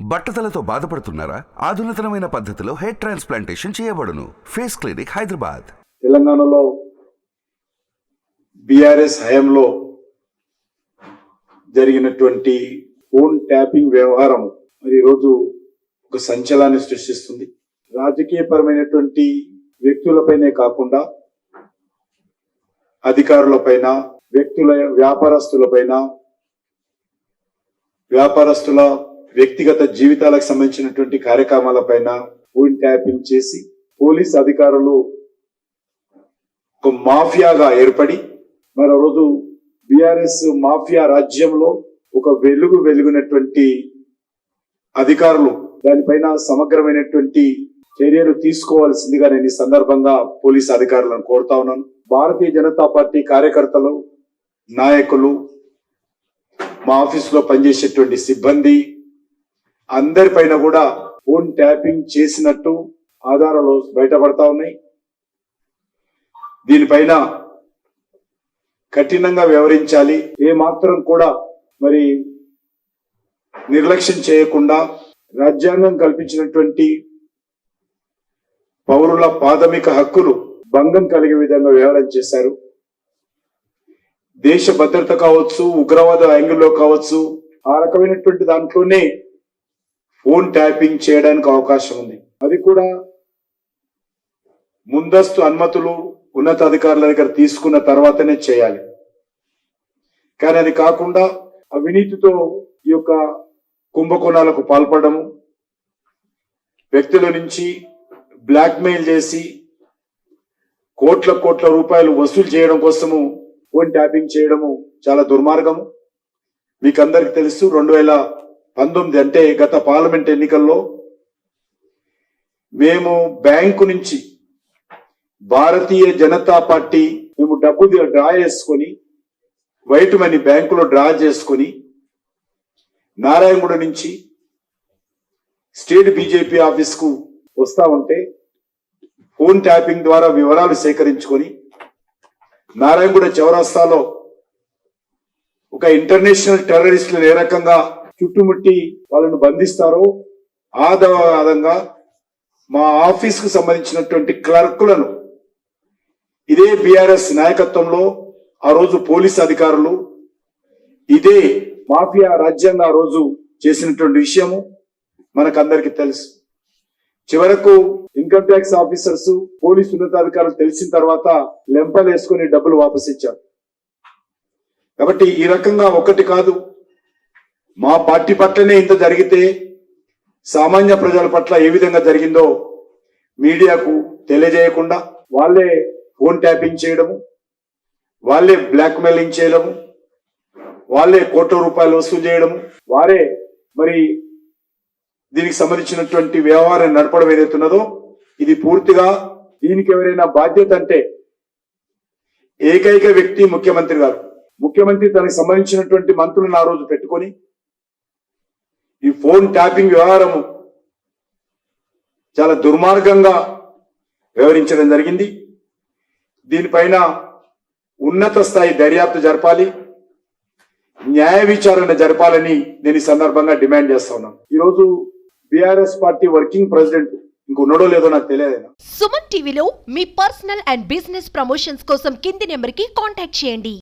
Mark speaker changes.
Speaker 1: బట్టతలతో బాధపడుతున్నారా? ఆధునితనమైన పద్ధతిలో హెయిర్ ట్రాన్స్ప్లాంటేషన్ చేయబడును. Face clinic Hyderabad.
Speaker 2: తెలంగాణలో బీఆర్ఎస్ హయాంలో జరిగినటువంటి ఫోన్ ట్యాపింగ్ వ్యవహారం మరి ఈరోజు ఒక సంచలాన్ని సృష్టిస్తుంది. రాజకీయపరమైనటువంటి వ్యక్తులపైనే కాకుండా అధికారులపైన వ్యక్తుల వ్యాపారస్తులపైన వ్యాపారస్తుల వ్యక్తిగత జీవితాలకు సంబంధించినటువంటి కార్యక్రమాలపైన ఫోన్ ట్యాపింగ్ చేసి పోలీస్ అధికారులు ఒక మాఫియాగా ఏర్పడి మరో రోజు బిఆర్ఎస్ మాఫియా రాజ్యంలో ఒక వెలుగు వెలుగునటువంటి అధికారులు దానిపైన సమగ్రమైనటువంటి చర్యలు తీసుకోవాల్సిందిగా నేను ఈ సందర్భంగా పోలీస్ అధికారులను కోరుతా ఉన్నాను. భారతీయ జనతా పార్టీ కార్యకర్తలు నాయకులు మా ఆఫీసులో పనిచేసేటువంటి సిబ్బంది అందరిపైన కూడా ఫోన్ ట్యాపింగ్ చేసినట్టు ఆధారాలు బయటపడతా ఉన్నాయి. దీనిపైన కఠినంగా వ్యవహరించాలి. ఏ మాత్రం కూడా మరి నిర్లక్ష్యం చేయకుండా రాజ్యాంగం కల్పించినటువంటి పౌరుల ప్రాథమిక హక్కులు భంగం కలిగే విధంగా వ్యవహారం చేశారు. దేశ భద్రత కావచ్చు ఉగ్రవాద యాంగిల్లో కావచ్చు ఆ రకమైనటువంటి దాంట్లోనే ఫోన్ ట్యాపింగ్ చేయడానికి అవకాశం ఉంది. అది కూడా ముందస్తు అనుమతులు ఉన్నతాధికారుల దగ్గర తీసుకున్న తర్వాతనే చేయాలి. కానీ అది కాకుండా అవినీతితో ఈ యొక్క కుంభకోణాలకు పాల్పడము వ్యక్తుల నుంచి బ్లాక్మెయిల్ చేసి కోట్ల కోట్ల రూపాయలు వసూలు చేయడం కోసము ఫోన్ ట్యాపింగ్ చేయడము చాలా దుర్మార్గము. మీకు అందరికి తెలుసు రెండు వేల పంతొమ్మిది అంటే గత పార్లమెంట్ ఎన్నికల్లో మేము బ్యాంకు నుంచి భారతీయ జనతా పార్టీ మేము డబ్బు డ్రా చేసుకొని వైట్ మనీ బ్యాంకులో డ్రా చేసుకొని నారాయణగూడ నుంచి స్టేట్ బీజేపీ ఆఫీస్కు వస్తా ఉంటే ఫోన్ ట్యాపింగ్ ద్వారా వివరాలు సేకరించుకొని నారాయణగూడ చౌరస్తాలో ఒక ఇంటర్నేషనల్ టెర్రరిస్టులు ఏ రకంగా చుట్టుముట్టి వాళ్ళను బంధిస్తారో ఆధారంగా మా ఆఫీస్కు సంబంధించినటువంటి క్లర్కులను ఇదే బీఆర్ఎస్ నాయకత్వంలో ఆ రోజు పోలీస్ అధికారులు ఇదే మాఫియా రాజ్యాంగ ఆ రోజు చేసినటువంటి విషయము మనకందరికి తెలుసు. చివరకు ఇన్కమ్ ట్యాక్స్ ఆఫీసర్స్ పోలీస్ ఉన్నతాధికారులు తెలిసిన తర్వాత లెంపలు వేసుకొని డబ్బులు వాపసిచ్చారు కాబట్టి ఈ రకంగా ఒకటి కాదు మా పార్టీ పట్లనే ఇంత జరిగితే సామాన్య ప్రజల పట్ల ఏ విధంగా జరిగిందో మీడియాకు తెలియజేయకుండా వాళ్ళే ఫోన్ ట్యాపింగ్ చేయడము వాళ్ళే బ్లాక్ మెయిలింగ్ చేయడము వాళ్ళే కోట్ల రూపాయలు వసూలు చేయడము వారే మరి దీనికి సంబంధించినటువంటి వ్యవహారం నడపడం ఏదైతున్నదో ఇది పూర్తిగా దీనికి ఎవరైనా బాధ్యత అంటే ఏకైక వ్యక్తి ముఖ్యమంత్రి గారు. ముఖ్యమంత్రి దానికి సంబంధించినటువంటి మంత్రులను ఆ రోజు పెట్టుకొని ఈ ఫోన్ ట్యాపింగ్ వ్యవహారము చాలా దుర్మార్గంగా వ్యవహరించడం జరిగింది. దీనిపైన ఉన్నత స్థాయి దర్యాప్తు జరపాలి. న్యాయ విచారణ జరపాలని నేను ఈ సందర్భంగా డిమాండ్ చేస్తా ఉన్నాను. ఈరోజు బీఆర్ఎస్ పార్టీ వర్కింగ్ ప్రెసిడెంట్ ఇంకొన్నడో లేదో నాకు తెలియదు
Speaker 3: సుమన్ టీవీలో మీ పర్సనల్ అండ్ బిజినెస్ ప్రమోషన్స్ కోసం కింది నెంబర్కి కాంటాక్ట్ చేయండి.